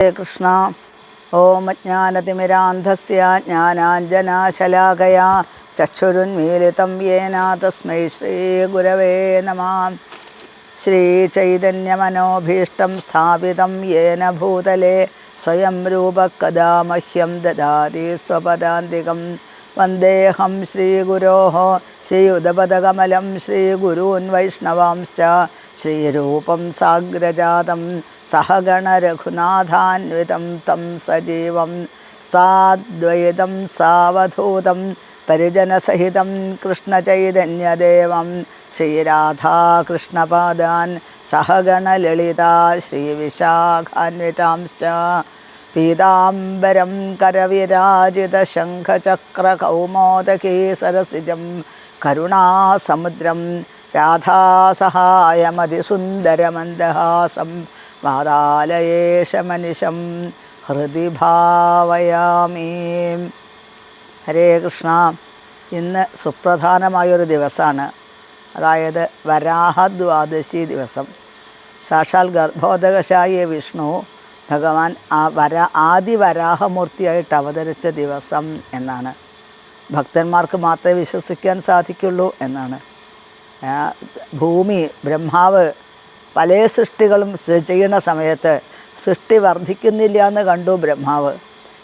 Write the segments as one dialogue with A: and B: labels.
A: കൃഷ്ണ ഓം അജ്ഞാനതിമിരാന്ധസ്യ ജ്ഞാനാഞ്ജനാശലാകയാ ചക്ഷുരുന്മീലിതം യേന തസ്മൈ ശ്രീഗുരവേ നമ. ശ്രീചൈതന്യമനോഭീഷ്ടം സ്ഥാപിതം യേന ഭൂതലേ സ്വയം രൂപകഥാ മഹ്യം ദദാതി സ്വപദാന്തികം. വന്ദേഹം ശ്രീഗുരോ ശ്രീയുതപദകമലം ശ്രീഗുരൂൻ വൈഷ്ണവാംശ്ച ശ്രീരൂപം സാഗ്രജാതം സഹഗണരഘുനാഥാന്വിതം തം സജീവം സാദ്വൈതം സാവധൂതം പരിജനസഹിതം കൃഷ്ണചൈതന്യദേവം ശ്രീരാധാകൃഷ്ണപാദാൻ സഹഗണലളിത ശ്രീവിശാഖാൻവിതാംശ്ച പീതാംബരം കരവിരാജിതശംഖചക്രകൗമോദകീ സരസിജം കരുണാസമുദ്രം രാധാസഹായമതിസുന്ദരമന്ദഹാസം വാതാലയേശമനിശം ഹൃദി ഭാവയാമീ. ഹരേ കൃഷ്ണ. ഇന്ന് സുപ്രധാനമായൊരു ദിവസമാണ് അതായത് വരാഹദ്വാദശി ദിവസം. സാക്ഷാൽ ഗർഭോദകശായി വിഷ്ണു ഭഗവാൻ ആ വര ആദി വരാഹമൂർത്തിയായിട്ട് അവതരിച്ച ദിവസം എന്നാണ്. ഭക്തന്മാർക്ക് മാത്രമേ വിശ്വസിക്കാൻ സാധിക്കുള്ളൂ എന്നാണ്. ഭൂമി ബ്രഹ്മാവ് പല സൃഷ്ടികളും ചെയ്യുന്ന സമയത്ത് സൃഷ്ടി വർദ്ധിക്കുന്നില്ല എന്ന് കണ്ടു ബ്രഹ്മാവ്.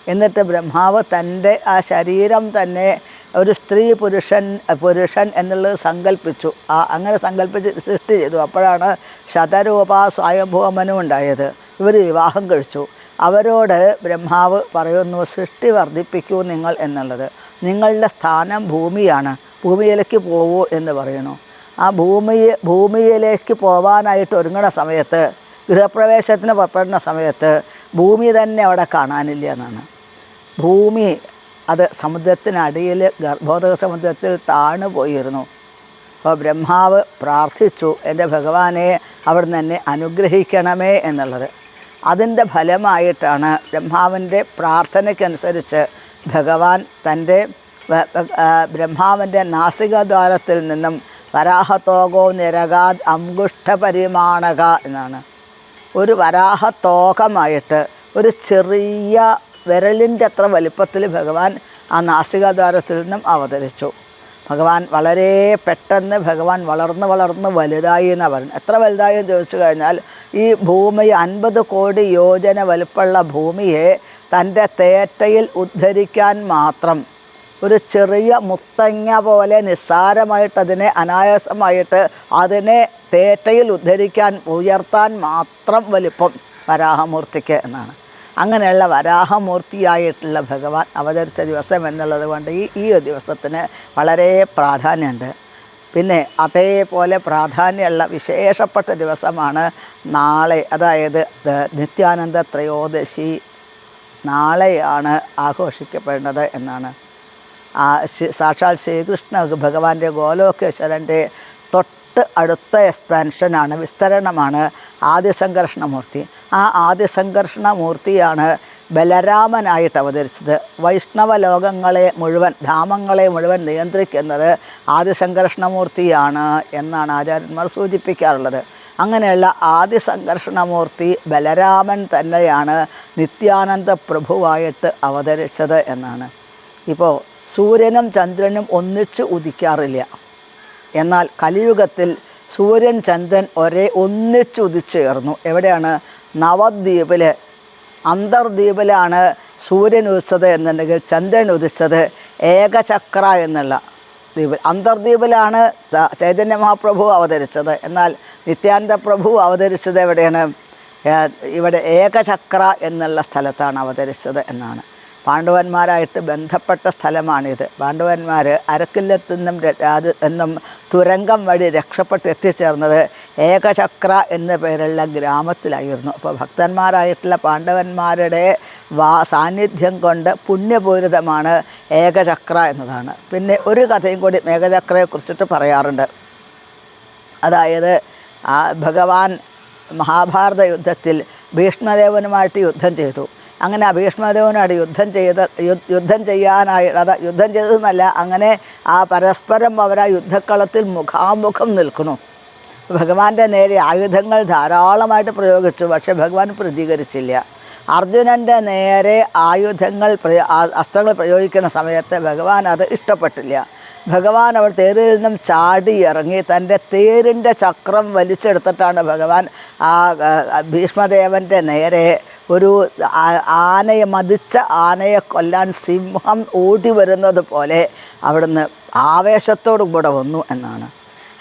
A: എന്നിട്ട് ബ്രഹ്മാവ് തന്റെ ആ ശരീരം തന്നെ ഒരു സ്ത്രീ പുരുഷൻ പുരുഷൻ എന്നുള്ളത് സങ്കല്പിച്ചു ആ അങ്ങനെ സങ്കല്പിച്ച് സൃഷ്ടി ചെയ്തു. അപ്പോഴാണ് ശതരൂപ സ്വയംഭൂമനും ഉണ്ടായത്. ഇവർ വിവാഹം കഴിച്ചു. അവരോട് ബ്രഹ്മാവ് പറയുന്നു സൃഷ്ടി വർദ്ധിപ്പിക്കൂ നിങ്ങൾ എന്നുള്ളത്. നിങ്ങളുടെ സ്ഥാനം ഭൂമിയാണ്. ഭൂമിയിലേക്ക് പോവൂ എന്ന് പറയുന്നു. ആ ഭൂമിയെ ഭൂമിയിലേക്ക് പോവാനായിട്ട് ഒരുങ്ങുന്ന സമയത്ത് ഗൃഹപ്രവേശത്തിന് പുറപ്പെടുന്ന സമയത്ത് ഭൂമി തന്നെ അവിടെ കാണാനില്ല എന്നാണ്. ഭൂമി അത് സമുദ്രത്തിനടിയിൽ ഗർഭോദക സമുദ്രത്തിൽ താണു പോയിരുന്നു. അപ്പോൾ ബ്രഹ്മാവ് പ്രാർത്ഥിച്ചു എന്റെ ഭഗവാനെ അവിടുന്ന് എന്നെ അനുഗ്രഹിക്കണമേ എന്നുള്ളത്. അതിന്റെ ഫലമായിട്ടാണ് ബ്രഹ്മാവിന്റെ പ്രാർത്ഥനയ്ക്കനുസരിച്ച് ഭഗവാൻ തന്റെ ബ്രഹ്മാവിന്റെ നാസികദ്വാരത്തിൽ നിന്നും വരാഹത്തോകോ നിരകാത് അങ്കുഷ്ടപരിമാണക എന്നാണ്. ഒരു വരാഹത്തോകമായിട്ട് ഒരു ചെറിയ വിരലിന്റെ അത്ര വലിപ്പത്തിൽ ഭഗവാൻ ആ നാസികാദ്വാരത്തിൽ നിന്നും അവതരിച്ചു. ഭഗവാൻ വളരെ പെട്ടെന്ന് ഭഗവാൻ വളർന്ന് വളർന്ന് വലുതായി എന്നാണ് പറയുന്നത്. എത്ര വലുതായി എന്ന് ചോദിച്ചു കഴിഞ്ഞാൽ ഈ ഭൂമി അൻപത് കോടി യോജന വലുപ്പമുള്ള ഭൂമിയെ തന്റെ തേറ്റയിൽ ഉദ്ധരിക്കാൻ മാത്രം ഒരു ചെറിയ മുത്തങ്ങ പോലെ നിസ്സാരമായിട്ട് അതിനെ അനായാസമായിട്ട് അതിനെ തേറ്റയിൽ ഉദ്ധരിക്കാൻ ഉയർത്താൻ മാത്രം വലിപ്പം വരാഹമൂർത്തിക്ക് എന്നാണ്. അങ്ങനെയുള്ള വരാഹമൂർത്തിയായിട്ടുള്ള ഭഗവാൻ അവതരിച്ച ദിവസം എന്നുള്ളത് കൊണ്ട് ഈ ഈ ദിവസത്തിന് വളരെ പ്രാധാന്യമുണ്ട്. പിന്നെ അതേപോലെ പ്രാധാന്യമുള്ള വിശേഷപ്പെട്ട ദിവസമാണ് നാളെ അതായത് നിത്യാനന്ദ ത്രയോദശി നാളെയാണ് ആഘോഷിക്കപ്പെടുന്നത് എന്നാണ്. സാക്ഷാൽ ശ്രീകൃഷ്ണ ഭഗവാന്റെ ഗോലോകേശ്വരന്റെ തൊട്ട് അടുത്ത എക്സ്പാൻഷനാണ് വിസ്തരണമാണ് ആദ്യസംഘർഷണമൂർത്തി ആ ആദ്യസംഘർഷണമൂർത്തിയാണ് ബലരാമനായിട്ട് അവതരിച്ചത്. വൈഷ്ണവ ലോകങ്ങളെ മുഴുവൻ ധാമങ്ങളെ മുഴുവൻ നിയന്ത്രിക്കുന്നത് ആദ്യസംഘർഷണമൂർത്തിയാണ് എന്നാണ് ആചാര്യന്മാർ സൂചിപ്പിക്കാറുള്ളത്. അങ്ങനെയുള്ള ആദ്യ സംഘർഷണമൂർത്തി ബലരാമൻ തന്നെയാണ് നിത്യാനന്ദ പ്രഭുവായിട്ട് അവതരിച്ചത് എന്നാണ്. ഇപ്പോൾ സൂര്യനും ചന്ദ്രനും ഒന്നിച്ച് ഉദിക്കാറില്ല. എന്നാൽ കലിയുഗത്തിൽ സൂര്യൻ ചന്ദ്രൻ ഒരേ ഒന്നിച്ച് ഉദിച്ചുയർന്നു എവിടെയാണ്? നവദ്വീപിൽ അന്തർദ്വീപിലാണ് സൂര്യൻ ഉദിച്ചത് എന്നുണ്ടെങ്കിൽ ചന്ദ്രൻ ഉദിച്ചത് ഏകചക്ര എന്നുള്ള ദ്വീപിൽ. അന്തർദ്വീപിലാണ് ചൈതന്യ മഹാപ്രഭു അവതരിച്ചത്. എന്നാൽ നിത്യാനന്ദ പ്രഭു അവതരിച്ചത് എവിടെയാണ്? ഇവിടെ ഏകചക്ര എന്നുള്ള സ്ഥലത്താണ് അവതരിച്ചത് എന്നാണ്. പാണ്ഡവന്മാരായിട്ട് ബന്ധപ്പെട്ട സ്ഥലമാണിത്. പാണ്ഡവന്മാർ അരക്കില്ലത്തു നിന്നും അത് എന്നും തുരങ്കം വഴി രക്ഷപ്പെട്ട് എത്തിച്ചേർന്നത് ഏകചക്ര എന്ന പേരുള്ള ഗ്രാമത്തിലായിരുന്നു. അപ്പോൾ ഭക്തന്മാരായിട്ടുള്ള പാണ്ഡവന്മാരുടെ വാ സാന്നിധ്യം കൊണ്ട് പുണ്യപൂരിതമാണ് ഏകചക്ര എന്നതാണ്. പിന്നെ ഒരു കഥയും കൂടി ഏകചക്രയെക്കുറിച്ചിട്ട് പറയാറുണ്ട്. അതായത് ആ ഭഗവാൻ മഹാഭാരത യുദ്ധത്തിൽ ഭീഷ്മദേവനുമായിട്ട് യുദ്ധം ചെയ്തു. അങ്ങനെ ആ ഭീഷ്മദേവനോട് യുദ്ധം ചെയ്ത് യുദ്ധം ചെയ്യാനായി അത് യുദ്ധം ചെയ്തതെന്നല്ല അങ്ങനെ ആ പരസ്പരം അവർ ആ യുദ്ധക്കളത്തിൽ മുഖാമുഖം നിൽക്കണു ഭഗവാന്റെ നേരെ ആയുധങ്ങൾ ധാരാളമായിട്ട് പ്രയോഗിച്ചു പക്ഷെ ഭഗവാൻ പ്രതികരിച്ചില്ല. അർജുനന്റെ നേരെ ആയുധങ്ങൾ പ്രയോ അസ്ത്രങ്ങൾ പ്രയോഗിക്കുന്ന സമയത്ത് ഭഗവാൻ അത് ഇഷ്ടപ്പെട്ടില്ല. ഭഗവാൻ അവൾ തേരിൽ നിന്നും ചാടി ഇറങ്ങി തന്റെ തേരിന്റെ ചക്രം വലിച്ചെടുത്തിട്ടാണ് ഭഗവാൻ ആ, ഭീഷ്മദേവന്റെ നേരെ ഒരു ആനയെ മതിച്ച ആനയെ കൊല്ലാൻ സിംഹം ഓടി വരുന്നത് പോലെ അവിടുന്ന് ആവേശത്തോടു കൂടെ വന്നു എന്നാണ്.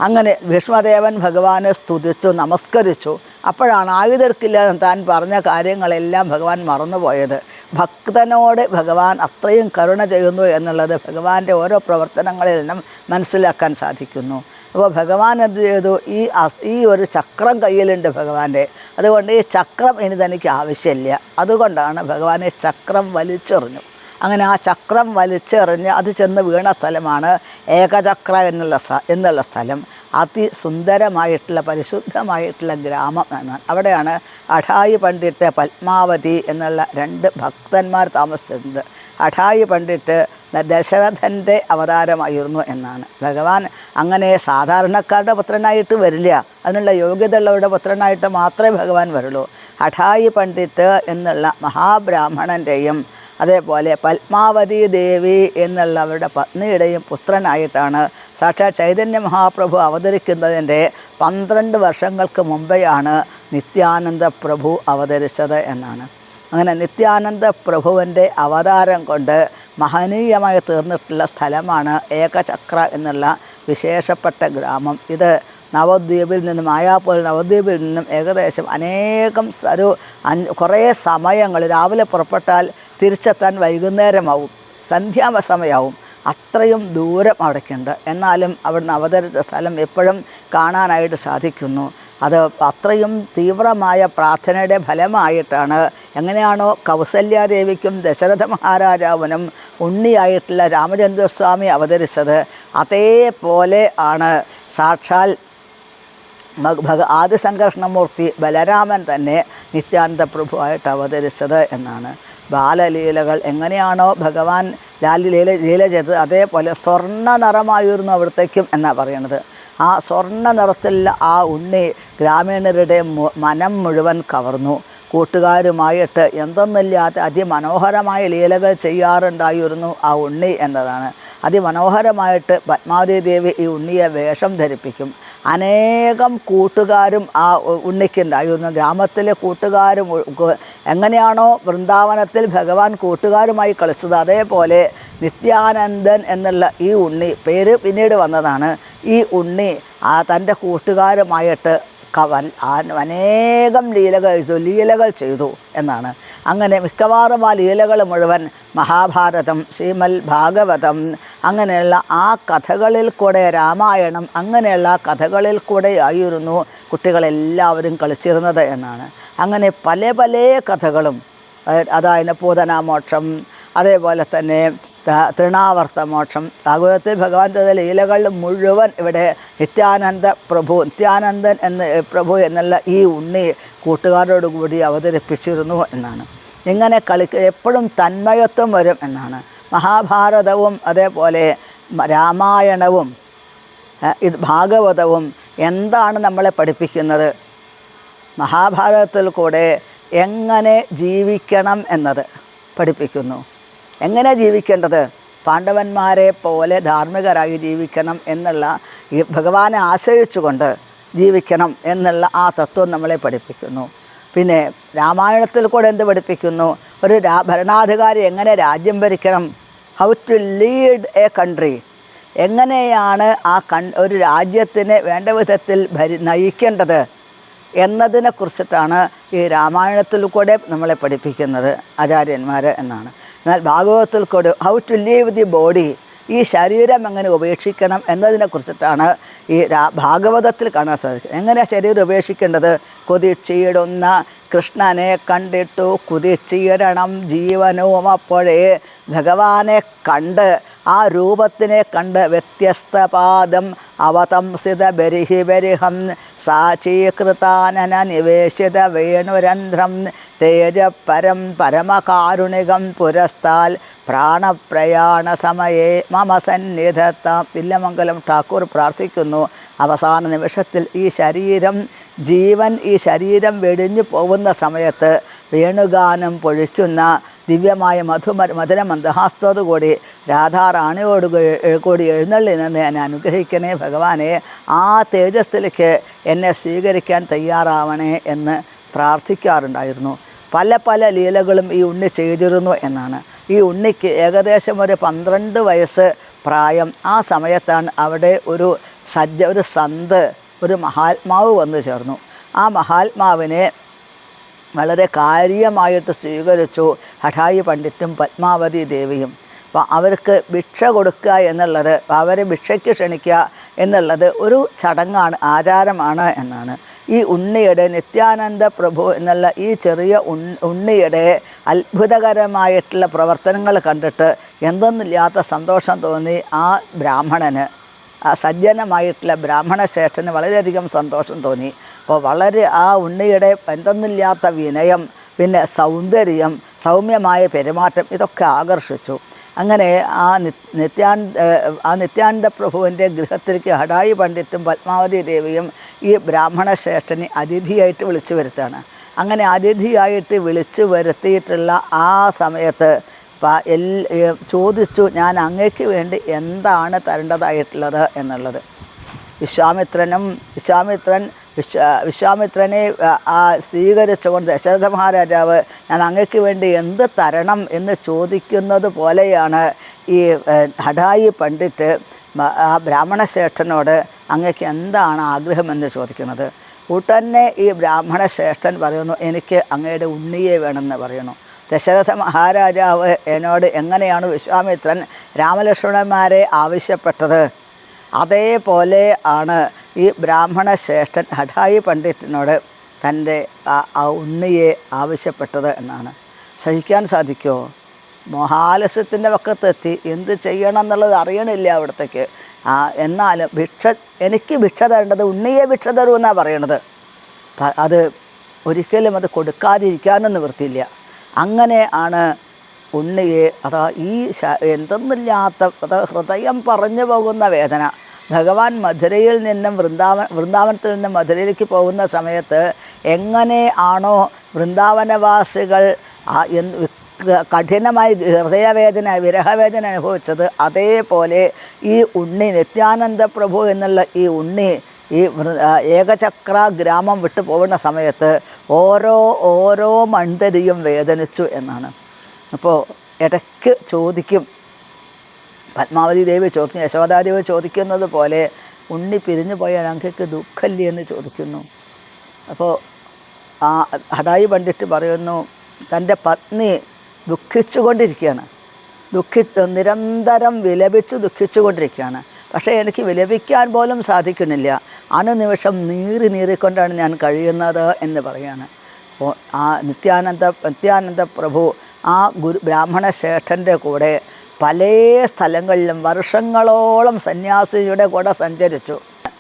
A: അങ്ങനെ ഭീഷ്മദേവൻ ഭഗവാനെ സ്തുതിച്ചു നമസ്കരിച്ചു. അപ്പോഴാണ് ആയുധർക്കില്ല താൻ പറഞ്ഞ കാര്യങ്ങളെല്ലാം ഭഗവാൻ മറന്നുപോയത്. ഭക്തനോട് ഭഗവാൻ അത്രയും കരുണ ചെയ്യുന്നു എന്നുള്ളത് ഭഗവാന്റെ ഓരോ പ്രവർത്തനങ്ങളിൽ നിന്നും മനസ്സിലാക്കാൻ സാധിക്കുന്നു. അപ്പോൾ ഭഗവാൻ എന്ത് ചെയ്തു? ഈ ഈ ഒരു ചക്രം കയ്യിലുണ്ട് ഭഗവാന്റെ. അതുകൊണ്ട് ഈ ചക്രം ഇനി തനിക്ക് ആവശ്യമില്ല. അതുകൊണ്ടാണ് ഭഗവാനെ ചക്രം വലിച്ചെറിഞ്ഞു. അങ്ങനെ ആ ചക്രം വലിച്ചെറിഞ്ഞ് അത് ചെന്ന് വീണ സ്ഥലമാണ് ഏകചക്ര എന്നുള്ള എന്നുള്ള സ്ഥലം. അതിസുന്ദരമായിട്ടുള്ള പരിശുദ്ധമായിട്ടുള്ള ഗ്രാമം എന്നാണ്. അവിടെയാണ് അഠായി പണ്ഡിറ്റ് പത്മാവതി എന്നുള്ള രണ്ട് ഭക്തന്മാർ താമസിച്ചിരുന്നത് അഠായി പണ്ഡിറ്റ് ദശരഥന്റെ അവതാരമായിരുന്നു എന്നാണ്. ഭഗവാൻ അങ്ങനെ സാധാരണക്കാരുടെ പുത്രനായിട്ട് വരില്ല. അതിനുള്ള യോഗ്യതയുള്ളവരുടെ പുത്രനായിട്ട് മാത്രമേ ഭഗവാൻ വരുള്ളൂ. ഹഠായി പണ്ഡിറ്റ് എന്നുള്ള മഹാബ്രാഹ്മണന്റെയും അതേപോലെ പത്മാവതി ദേവി എന്നുള്ളവരുടെ പത്നിയുടെയും പുത്രനായിട്ടാണ് സാക്ഷാത് ചൈതന്യ മഹാപ്രഭു അവതരിക്കുന്നതിന്റെ പന്ത്രണ്ട് വർഷങ്ങൾക്ക് മുമ്പെയാണ് നിത്യാനന്ദ പ്രഭു അവതരിച്ചത് എന്നാണ്. അങ്ങനെ നിത്യാനന്ദ പ്രഭുവിന്റെ അവതാരം കൊണ്ട് മഹനീയമായി തീർന്നിട്ടുള്ള സ്ഥലമാണ് ഏകചക്ര എന്നുള്ള വിശേഷപ്പെട്ട ഗ്രാമം. ഇത് നവദ്വീപിൽ നിന്നും മായാപ്പൂർ നവദ്വീപിൽ നിന്നും ഏകദേശം അനേകം ഒരു കുറേ സമയങ്ങൾ രാവിലെ പുറപ്പെട്ടാൽ തിരിച്ചെത്താൻ വൈകുന്നേരമാവും സന്ധ്യാസമയാവും അത്രയും ദൂരം അവിടേക്കുണ്ട്. എന്നാലും അവിടുന്ന് അവതരിച്ച സ്ഥലം എപ്പോഴും കാണാനായിട്ട് സാധിക്കുന്നു. അത് അത്രയും തീവ്രമായ പ്രാർത്ഥനയുടെ ഫലമായിട്ടാണ് എങ്ങനെയാണോ കൗസല്യാദേവിക്കും ദശരഥ മഹാരാജാവിനും ഉണ്ണിയായിട്ടുള്ള രാമചന്ദ്രസ്വാമി അവതരിച്ചത് അതേപോലെ ആണ് സാക്ഷാൽ ഭഗ ആദിസംഘർഷണമൂർത്തി ബലരാമൻ തന്നെ നിത്യാനന്ദ പ്രഭുവായിട്ട് അവതരിച്ചത് എന്നാണ്. ബാലലീലകൾ എങ്ങനെയാണോ ഭഗവാൻ ലാലിലീല ലീല ചെയ്തത് അതേപോലെ സ്വർണ നിറമായിരുന്നു അവിടത്തേക്കും എന്നാണ് പറയണത്. ആ സ്വർണ നിറത്തിലുള്ള ആ ഉണ്ണി ഗ്രാമീണരുടെ മനം മുഴുവൻ കവർന്നു. കൂട്ടുകാരുമായിട്ട് എന്തെന്നില്ലാത്ത അതിമനോഹരമായ ലീലകൾ ചെയ്യാറുണ്ടായിരുന്നു ആ ഉണ്ണി എന്നതാണ്. അതിമനോഹരമായിട്ട് പത്മാവതി ദേവി ഈ ഉണ്ണിയെ വേഷം ധരിപ്പിക്കും. അനേകം കൂട്ടുകാരും ആ ഉണ്ണിക്കുണ്ടായിരുന്നു ഗ്രാമത്തിലെ കൂട്ടുകാരും എങ്ങനെയാണോ വൃന്ദാവനത്തിൽ ഭഗവാൻ കൂട്ടുകാരുമായി കളിച്ചത് അതേപോലെ നിത്യാനന്ദൻ എന്നുള്ള ഈ ഉണ്ണി പേര് പിന്നീട് വന്നതാണ്. ഈ ഉണ്ണി ആ തന്റെ കൂട്ടുകാരുമായിട്ട് കവൻ അനേകം ലീലകൾ ചെയ്തു ലീലകൾ ചെയ്തു എന്നാണ്. അങ്ങനെ മിക്കവാറും ആ ലീലകൾ മുഴുവൻ മഹാഭാരതം ശ്രീമൽ ഭാഗവതം അങ്ങനെയുള്ള ആ കഥകളിൽ കൂടെ രാമായണം അങ്ങനെയുള്ള കഥകളിൽ കൂടെ ആയിരുന്നു കുട്ടികളെല്ലാവരും കളിച്ചിരുന്നത് എന്നാണ്. അങ്ങനെ പല പല കഥകളും അതായത് പൂതനാമോക്ഷം അതേപോലെ തന്നെ തൃണാവർത്ത മോക്ഷം. ഭാഗവതത്തിൽ ഭഗവാൻ ചെയ്ത ലീലകൾ മുഴുവൻ ഇവിടെ നിത്യാനന്ദ പ്രഭു നിത്യാനന്ദൻ എന്ന് പ്രഭു എന്നുള്ള ഈ ഉണ്ണി കൂട്ടുകാരോടുകൂടി അവതരിപ്പിച്ചിരുന്നു എന്നാണ്. ഇങ്ങനെ കളിക്ക എപ്പോഴും തന്മയത്വം വരും എന്നാണ്. മഹാഭാരതവും അതേപോലെ രാമായണവും ഇത് ഭാഗവതവും എന്താണ് നമ്മളെ പഠിപ്പിക്കുന്നത്? മഹാഭാരതത്തിൽ കൂടെ എങ്ങനെ ജീവിക്കണം എന്നത് പഠിപ്പിക്കുന്നു. എങ്ങനെ ജീവിക്കേണ്ടത്? പാണ്ഡവന്മാരെ പോലെ ധാർമ്മികരായി ജീവിക്കണം എന്നുള്ള ഈ ഭഗവാനെ ആശ്രയിച്ചുകൊണ്ട് ജീവിക്കണം എന്നുള്ള ആ തത്വം നമ്മളെ പഠിപ്പിക്കുന്നു. പിന്നെ രാമായണത്തിൽ കൂടെ എന്ത് പഠിപ്പിക്കുന്നു? ഒരു രാ ഭരണാധികാരി എങ്ങനെ രാജ്യം ഭരിക്കണം? How to lead a country എങ്ങനെയാണ് ആ കൺ ഒരു രാജ്യത്തിനെ വേണ്ട വിധത്തിൽ ഭരി നയിക്കേണ്ടത് എന്നതിനെക്കുറിച്ചിട്ടാണ് ഈ രാമായണത്തിൽ കൂടെ നമ്മളെ പഠിപ്പിക്കുന്നത് ആചാര്യന്മാർ എന്നാണ്. എന്നാൽ ഭാഗവതത്തിൽ കൂടെ how to leave the body ഈ ശരീരം എങ്ങനെ ഉപേക്ഷിക്കണം എന്നതിനെ കുറിച്ചിട്ടാണ് ഈ ഭാഗവതത്തിൽ കാണാൻ സാധിക്കുന്നത്. എങ്ങനെയാണ് ശരീരം ഉപേക്ഷിക്കേണ്ടത്? കൊതിച്ചിടുന്ന കൃഷ്ണനെ കണ്ടിട്ടു കുതിച്ചിടണം ജീവനവും അപ്പോഴേ ഭഗവാനെ കണ്ട് ആ രൂപത്തിനെ കണ്ട് വ്യത്യസ്ത പാദം അവതംസിത ബരിഹി ബരിഹം സാക്ഷീകൃതാനന നിവേശിത വേണുരന്ധ്രം തേജപരം പരമകാരുണികം പുരസ്താൽ പ്രാണപ്രയാണ സമയേ മമ സന്നിധത്താം. വില്ലമംഗലം ഠാക്കൂർ പ്രാർത്ഥിക്കുന്നു. അവസാന നിമിഷത്തിൽ ഈ ശരീരം ജീവൻ ഈ ശരീരം വെടിഞ്ഞു പോകുന്ന സമയത്ത് വേണുഗാനം പൊഴിക്കുന്ന ദിവ്യമായ മധുമ മധുര കൂടി രാധാറാണിയോട് കൂടി എഴുന്നള്ളി നിന്ന് എന്നെ അനുഗ്രഹിക്കണേ ഭഗവാനെ. ആ തേജസ്സിലേക്ക് എന്നെ സ്വീകരിക്കാൻ തയ്യാറാവണേ എന്ന് പ്രാർത്ഥിക്കാറുണ്ടായിരുന്നു. പല പല ലീലകളും ഈ ഉണ്ണി ചെയ്തിരുന്നു എന്നാണ്. ഈ ഉണ്ണിക്ക് ഏകദേശം ഒരു പന്ത്രണ്ട് വയസ്സ് പ്രായം. ആ സമയത്താണ് അവിടെ ഒരു സജ്ജ ഒരു സന്ത് ഒരു മഹാത്മാവ് വന്നു ചേർന്നു. ആ മഹാത്മാവിനെ വളരെ കാര്യമായിട്ട് സ്വീകരിച്ചു ഹഠായി പണ്ഡിറ്റും പത്മാവതി ദേവിയും. അപ്പോൾ അവർക്ക് ഭിക്ഷ കൊടുക്കുക എന്നുള്ളത് അവരെ ഭിക്ഷയ്ക്ക് ക്ഷണിക്കുക എന്നുള്ളത് ഒരു ചടങ്ങാണ് ആചാരമാണ് എന്നാണ്. ഈ ഉണ്ണിയുടെ നിത്യാനന്ദ പ്രഭു എന്നുള്ള ഈ ചെറിയ ഉണ്ണിയുടെ അത്ഭുതകരമായിട്ടുള്ള പ്രവർത്തനങ്ങൾ കണ്ടിട്ട് എന്തെന്നില്ലാത്ത സന്തോഷം തോന്നി ആ ബ്രാഹ്മണന്. ആ സജ്ജനമായിട്ടുള്ള ബ്രാഹ്മണ ശ്രേഷ്ഠന് വളരെയധികം സന്തോഷം തോന്നി. അപ്പോൾ വളരെ ആ ഉണ്ണിയുടെ എന്തെന്നില്ലാത്ത വിനയം പിന്നെ സൗന്ദര്യം സൗമ്യമായ പെരുമാറ്റം ഇതൊക്കെ ആകർഷിച്ചു. അങ്ങനെ ആ നിത്യാൻ ആ നിത്യാനന്ദ പ്രഭുവിന്റെ ഗൃഹത്തിലേക്ക് ഹടായി പണ്ഡിറ്റും പത്മാവതി ദേവിയും ഈ ബ്രാഹ്മണ ശ്രേഷ്ഠനെ അതിഥിയായിട്ട് വിളിച്ചു വരുത്താണ് അങ്ങനെ അതിഥിയായിട്ട് വിളിച്ചു വരുത്തിയിട്ടുള്ള ആ സമയത്ത് എൽ ചോദിച്ചു ഞാൻ അങ്ങേക്ക് വേണ്ടി എന്താണ് തരേണ്ടതായിട്ടുള്ളത് എന്നുള്ളത്. വിശ്വാമിത്രനും വിശ്വാമിത്രൻ വിശ്വ വിശ്വാമിത്രനെ സ്വീകരിച്ചുകൊണ്ട് ദശരഥ മഹാരാജാവ് ഞാൻ അങ്ങക്ക് വേണ്ടി എന്ത് തരണം എന്ന് ചോദിക്കുന്നത് പോലെയാണ് ഈ ഹഡായി പണ്ഡിറ്റ് ആ ബ്രാഹ്മണശ്രേഷ്ഠനോട് അങ്ങക്ക് എന്താണ് ആഗ്രഹമെന്ന് ചോദിക്കുന്നത്? ഉടനെ ഈ ബ്രാഹ്മണശ്രേഷ്ഠൻ പറയുന്നു എനിക്ക് അങ്ങയുടെ ഉണ്ണിയെ വേണമെന്ന് പറയുന്നു. ദശരഥ മഹാരാജാവ് എന്നോട് എങ്ങനെയാണ് വിശ്വാമിത്രൻ രാമലക്ഷ്മണന്മാരെ ആവശ്യപ്പെട്ടത്? അതേപോലെ ആണ് ഈ ബ്രാഹ്മണ ശ്രേഷ്ഠൻ ഹഠായി പണ്ഡിറ്റിനോട് തന്റെ ആ ഉണ്ണിയെ ആവശ്യപ്പെട്ടത് എന്നാണ്. സഹിക്കാൻ സാധിക്കുമോ മോഹാലസ്യത്തിന്റെ പക്കത്തെത്തി എന്ത് ചെയ്യണം എന്നുള്ളത് അറിയണില്ല അവിടത്തേക്ക്. ആ എന്നാലും ഭിക്ഷ എനിക്ക് ഭിക്ഷ തരേണ്ടത് ഉണ്ണിയെ ഭിക്ഷ തരുമെന്നാണ് പറയണത്. അത് ഒരിക്കലും അത് കൊടുക്കാതിരിക്കാനും നിവൃത്തിയില്ല. അങ്ങനെ ആണ് ഉണ്ണിയെ അതാ ഈ എന്തെന്നില്ലാത്ത ഹൃദയം പറഞ്ഞു പോകുന്ന വേദന. ഭഗവാൻ മധുരയിൽ നിന്നും വൃന്ദാവൻ വൃന്ദാവനത്തിൽ നിന്നും മധുരയിലേക്ക് പോകുന്ന സമയത്ത് എങ്ങനെ ആണോ വൃന്ദാവനവാസികൾ കഠിനമായി ഹൃദയവേദന വിരഹവേദന അനുഭവിച്ചത് അതേപോലെ ഈ ഉണ്ണി നിത്യാനന്ദ പ്രഭു എന്നുള്ള ഈ ഉണ്ണി ഈ ഏകചക്ര ഗ്രാമം വിട്ടു പോകുന്ന സമയത്ത് ഓരോ ഓരോ മൺതരിയും വേദനിച്ചു എന്നാണ്. അപ്പോൾ ഇടയ്ക്ക് ചോദിക്കും പത്മാവതി ദേവി ചോദിക്കുന്നു യശോദാദേവി ചോദിക്കുന്നത് പോലെ ഉണ്ണി പിരിഞ്ഞു പോയാൽ അങ്ങക്ക് ദുഃഖമില്ലേ എന്ന് ചോദിക്കുന്നു. അപ്പോൾ ആ ഹടായി പണ്ഡിറ്റ് പറയുന്നു തന്റെ പത്നി ദുഃഖിച്ചുകൊണ്ടിരിക്കുകയാണ്. ദുഃഖി നിരന്തരം വിലപിച്ച് ദുഃഖിച്ചുകൊണ്ടിരിക്കുകയാണ്. പക്ഷേ എനിക്ക് വിലപിക്കാൻ പോലും സാധിക്കുന്നില്ല. അനുനിമിഷം നീറി നീറിക്കൊണ്ടാണ് ഞാൻ കഴിയുന്നത് എന്ന് പറയുകയാണ് അപ്പോൾ ആ നിത്യാനന്ദ നിത്യാനന്ദ പ്രഭു ആ ഗുരു ബ്രാഹ്മണ ശ്രേഷ്ഠന്റെ കൂടെ പല സ്ഥലങ്ങളിലും വർഷങ്ങളോളം സന്യാസിയുടെ കൂടെ സഞ്ചരിച്ചു.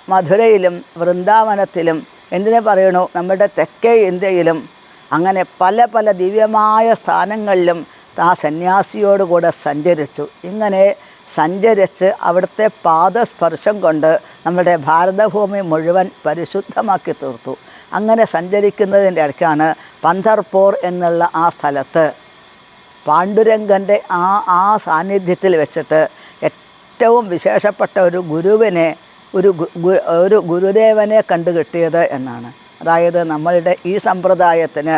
A: മധുരയിലും വൃന്ദാവനത്തിലും എന്തിനെ പറയണു? നമ്മുടെ തെക്കേ ഇന്ത്യയിലും അങ്ങനെ പല പല ദിവ്യമായ സ്ഥാനങ്ങളിലും ആ സന്യാസിയോടുകൂടെ സഞ്ചരിച്ചു. ഇങ്ങനെ സഞ്ചരിച്ച് അവിടുത്തെ പാദസ്പർശം കൊണ്ട് നമ്മുടെ ഭാരതഭൂമി മുഴുവൻ പരിശുദ്ധമാക്കി തീർത്തു. അങ്ങനെ സഞ്ചരിക്കുന്നതിന്റെ ഇടയ്ക്കാണ് പന്തർപൂർ എന്നുള്ള ആ സ്ഥലത്ത് പാണ്ഡുരംഗന്റെ ആ ആ സാന്നിധ്യത്തിൽ വെച്ചിട്ട് ഏറ്റവും വിശേഷപ്പെട്ട ഒരു ഗുരുവിനെ ഒരു ഒരു ഗുരുദേവനെ കണ്ടു കിട്ടിയത് എന്നാണ്. അതായത് നമ്മളുടെ ഈ സമ്പ്രദായത്തിന്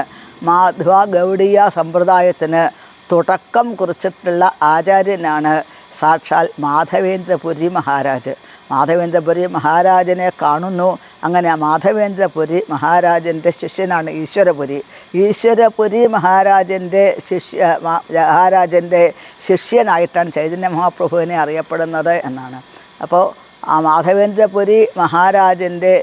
A: മാധ്വ ഗൗഡിയ സമ്പ്രദായത്തിന് തുടക്കം കുറിച്ചിട്ടുള്ള ആചാര്യനാണ് സാക്ഷാൽ മാധവേന്ദ്രപുരി മഹാരാജ്. മാധവേന്ദ്രപുരി മഹാരാജനെ കാണുന്നു. അങ്ങനെ മാധവേന്ദ്രപുരി മഹാരാജന്റെ ശിഷ്യനാണ് ഈശ്വരപുരി. ഈശ്വരപുരി മഹാരാജന്റെ ശിഷ്യ മഹാരാജന്റെ ശിഷ്യനായിട്ടാണ് ചൈതന്യ മഹാപ്രഭുവിനെ അറിയപ്പെടുന്നത് എന്നാണ്. അപ്പോൾ ആ മാധവേന്ദ്രപുരി മഹാരാജന്റെ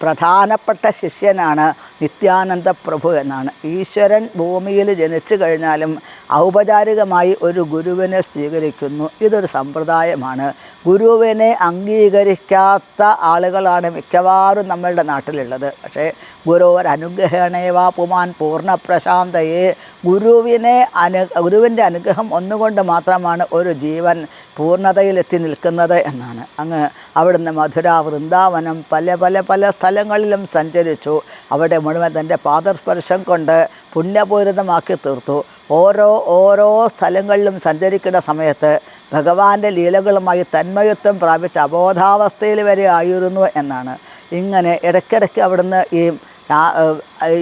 A: പ്രധാനപ്പെട്ട ശിഷ്യനാണ് നിത്യാനന്ദ പ്രഭു എന്നാണ്. ഈശ്വരൻ ഭൂമിയിൽ ജനിച്ചു കഴിഞ്ഞാലും ഔപചാരികമായി ഒരു ഗുരുവിനെ സ്വീകരിക്കുന്നു. ഇതൊരു സമ്പ്രദായമാണ്. ഗുരുവിനെ അംഗീകരിക്കാത്ത ആളുകളാണ് മിക്കവാറും നമ്മളുടെ നാട്ടിലുള്ളത്. പക്ഷേ ഗുരുവർ അനുഗ്രഹണേവാ പുമാൻ പൂർണ പ്രശാന്തയെ. ഗുരുവിനെ അനു ഗുരുവിന്റെ അനുഗ്രഹം ഒന്നുകൊണ്ട് മാത്രമാണ് ഒരു ജീവൻ പൂർണതയിലെത്തി നിൽക്കുന്നത് എന്നാണ്. അങ്ങ് അവിടുന്ന് മധുര വൃന്ദാവനം പല പല പല സ്ഥലങ്ങളിലും സഞ്ചരിച്ചു. അവിടെ മുഴുവൻ തന്റെ പാദസ്പർശം കൊണ്ട് പുണ്യപൂരിതമാക്കി തീർത്തു. ഓരോ ഓരോ സ്ഥലങ്ങളിലും സഞ്ചരിക്കുന്ന സമയത്ത് ഭഗവാന്റെ ലീലകളുമായി തന്മയത്വം പ്രാപിച്ച അബോധാവസ്ഥയിൽ വരെ ആയിരുന്നു എന്നാണ്. ഇങ്ങനെ ഇടയ്ക്കിടയ്ക്ക് അവിടുന്ന് ഈ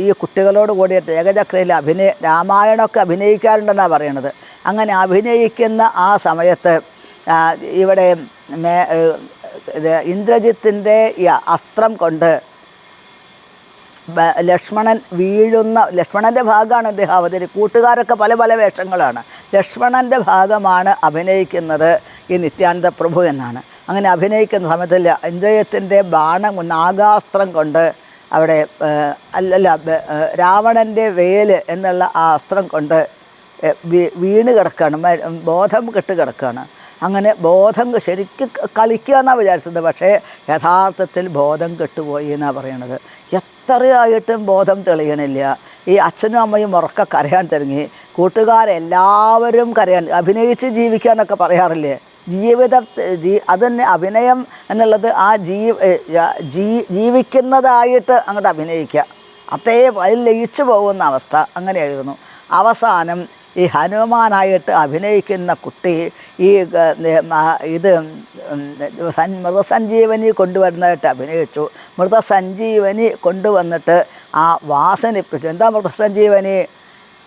A: ഈ കുട്ടികളോട് കൂടിയിട്ട് ഏകചക്രയിൽ അഭിനയ രാമായണമൊക്കെ അഭിനയിക്കാറുണ്ടെന്നാണ് പറയണത് അങ്ങനെ അഭിനയിക്കുന്ന ആ സമയത്ത് ഇവിടെ ഇത് ഇന്ദ്രജിത്തിന്റെ ഈ അസ്ത്രം കൊണ്ട് ലക്ഷ്മണൻ വീഴുന്ന ലക്ഷ്മണന്റെ ഭാഗമാണ് അദ്ദേഹം അവതരി കൂട്ടുകാരൊക്കെ പല പല വേഷങ്ങളാണ്. ലക്ഷ്മണന്റെ ഭാഗമാണ് അഭിനയിക്കുന്നത് ഈ നിത്യാനന്ദ പ്രഭു എന്നാണ്. അങ്ങനെ അഭിനയിക്കുന്ന സമയത്ത് ല- ഇന്ദ്രയത്തിന്റെ ബാണം നാഗാസ്ത്രം കൊണ്ട് അവിടെ അല്ലല്ല രാവണന്റെ വേൽ എന്നുള്ള ആ അസ്ത്രം കൊണ്ട് വീണ് കിടക്കുകയാണ് ബോധം കെട്ട് കിടക്കുകയാണ് അങ്ങനെ ബോധം ശരിക്കും കളിക്കുക എന്നാണ് വിചാരിച്ചത് പക്ഷേ യഥാർത്ഥത്തിൽ ബോധം കെട്ടുപോയി എന്നാണ് പറയണത്. എത്രയായിട്ടും ബോധം തെളിയണില്ല. ഈ അച്ഛനും അമ്മയും ഉറക്കെ കരയാൻ തുടങ്ങി. കൂട്ടുകാരെല്ലാവരും കരയാൻ അഭിനയിച്ച് ജീവിക്കുക എന്നൊക്കെ പറയാറില്ലേ? ജീവിത ജീ അതന്നെ അഭിനയം എന്നുള്ളത് ആ ജീ ജീ ജീവിക്കുന്നതായിട്ട് അങ്ങോട്ട് അഭിനയിക്കുക. അതേ അതിൽ ലയിച്ചു പോകുന്ന അവസ്ഥ അങ്ങനെയായിരുന്നു. അവസാനം ഈ ഹനുമാനായിട്ട് അഭിനയിക്കുന്ന കുട്ടി ഈ ഇത് മൃതസഞ്ജീവനി കൊണ്ടുവരുന്നതായിട്ട് അഭിനയിച്ചു. മൃതസഞ്ജീവനി കൊണ്ടുവന്നിട്ട് ആ വാസനിപ്പിച്ചു. എന്താ മൃതസഞ്ജീവനി?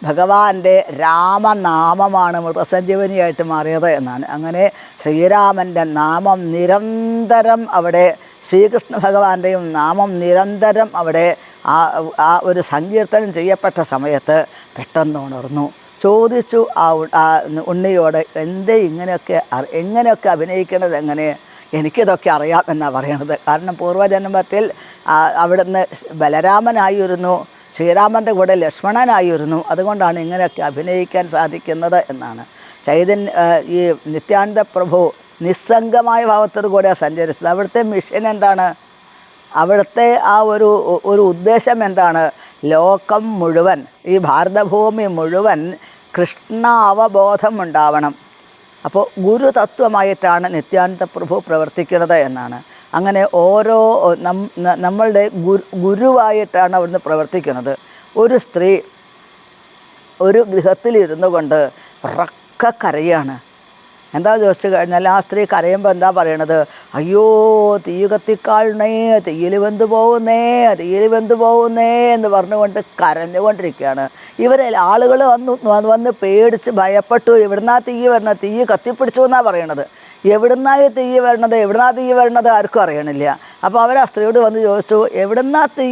A: ഭഗവാന്റെ രാമനാമമാണ് മൃതസഞ്ജീവനിയായിട്ട് മാറിയത് എന്നാണ്. അങ്ങനെ ശ്രീരാമന്റെ നാമം നിരന്തരം അവിടെ ശ്രീകൃഷ്ണ ഭഗവാന്റെയും നാമം നിരന്തരം അവിടെ ആ ഒരു സങ്കീർത്തനം ചെയ്യപ്പെട്ട സമയത്ത് പെട്ടെന്ന് ഉണർന്നു. ചോദിച്ചു ആ ഉണ്ണിയോട് എന്തേ ഇങ്ങനെയൊക്കെ എങ്ങനെയൊക്കെ അഭിനയിക്കണത് എങ്ങനെ? എനിക്കിതൊക്കെ അറിയാം എന്നാണ് പറയണത്. കാരണം പൂർവജന്മത്തിൽ അവിടുന്ന് ബലരാമനായിരുന്നു ശ്രീരാമന്റെ കൂടെ ലക്ഷ്മണനായിരുന്നു. അതുകൊണ്ടാണ് ഇങ്ങനെയൊക്കെ അഭിനയിക്കാൻ സാധിക്കുന്നത് എന്നാണ്. ചൈതന്യ ഈ നിത്യാനന്ദ പ്രഭു നിസ്സംഗമായ ഭാവത്തോടു കൂടെയാണ് സഞ്ചരിച്ചത്. അവിടുത്തെ മിഷൻ എന്താണ്? അവിടുത്തെ ആ ഒരു ഒരു ഉദ്ദേശം എന്താണ്? ലോകം മുഴുവൻ ഈ ഭാരതഭൂമി മുഴുവൻ കൃഷ്ണ അവബോധം ഉണ്ടാവണം അപ്പോൾ ഗുരുതത്വമായിട്ടാണ് നിത്യാനന്ദ പ്രഭു പ്രവർത്തിക്കുന്നത് എന്നാണ്. അങ്ങനെ ഓരോ നമ്മളുടെ ഗുരു ഗുരുവായിട്ടാണ് അവിടുന്ന് പ്രവർത്തിക്കുന്നത്. ഒരു സ്ത്രീ ഒരു ഗൃഹത്തിലിരുന്നു കൊണ്ട് ഉറക്ക കരയാണ് എന്താ ചോദിച്ചു കഴിഞ്ഞാൽ ആ സ്ത്രീ കരയുമ്പോൾ എന്താ പറയണത്? അയ്യോ തീ കത്തിക്കാളണേ തീയിൽ വെന്ത് പോകുന്നേ തീയിൽ വെന്ത് പോകുന്നേ എന്ന് പറഞ്ഞുകൊണ്ട് കരഞ്ഞുകൊണ്ടിരിക്കുകയാണ്. ഇവരെ ആളുകൾ വന്നു വന്ന് പേടിച്ച് ഭയപ്പെട്ടു. എവിടുന്നാ തീ വരണത് തീ കത്തിപ്പിടിച്ചു എന്നാണ് പറയണത്? എവിടുന്നാ തീ വരണത്? എവിടുന്നാ തീ വരണത്? ആർക്കും അറിയണില്ല. അപ്പോൾ അവർ ആ സ്ത്രീയോട് വന്ന് ചോദിച്ചു എവിടുന്നാ തീ?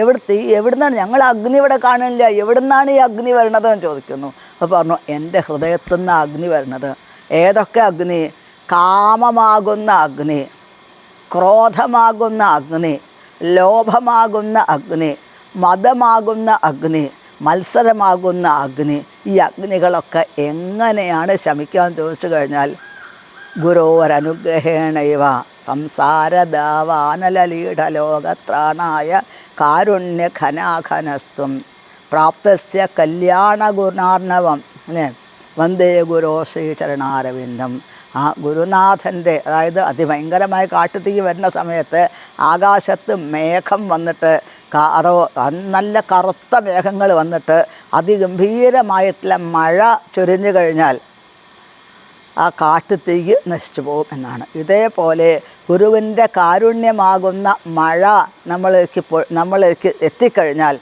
A: എവിടെ തീ എവിടുന്നാണ്? ഞങ്ങൾ അഗ്നി ഇവിടെ കാണില്ല എവിടുന്നാണ് ഈ അഗ്നി വരണതെന്ന് ചോദിക്കുന്നു. അപ്പോൾ പറഞ്ഞു എന്റെ ഹൃദയത്തിൽ നിന്ന് അഗ്നി വരണത്. ഏതൊക്കെ അഗ്നി? കാമമാകുന്ന അഗ്നി ക്രോധമാകുന്ന അഗ്നി ലോഭമാകുന്ന അഗ്നി മതമാകുന്ന അഗ്നി മത്സരമാകുന്ന അഗ്നി ഈ അഗ്നികളൊക്കെ എങ്ങനെയാണ് ശമിക്കാൻ ചോദിച്ചു കഴിഞ്ഞാൽ ഗുരോരനുഗ്രഹേണൈവ സംസാരദാവാനലലീഢലോകത്രാണായ കാരുണ്യഘനാഘനസ്തും പ്രാപ്തസ്യ കല്യാണഗുണാർണവം അല്ലേ? വന്ദേ ഗുരോ ശ്രീചരണാരവിന്ദം ആ ഗുരുനാഥന്റെ അതായത് അതിഭയങ്കരമായ കാട്ടുതീ വരുന്ന സമയത്ത് ആകാശത്ത് മേഘം വന്നിട്ട് അതോ നല്ല കറുത്ത മേഘങ്ങൾ വന്നിട്ട് അതിഗംഭീരമായിട്ടുള്ള മഴ ചൊരിഞ്ഞു കഴിഞ്ഞാൽ ആ കാട്ടുതീ നശിച്ചു പോകും എന്നാണ്. ഇതേപോലെ ഗുരുവിന്റെ കാരുണ്യമാകുന്ന മഴ നമ്മൾക്ക് ഇപ്പോൾ നമ്മൾക്ക് എത്തിക്കഴിഞ്ഞാൽ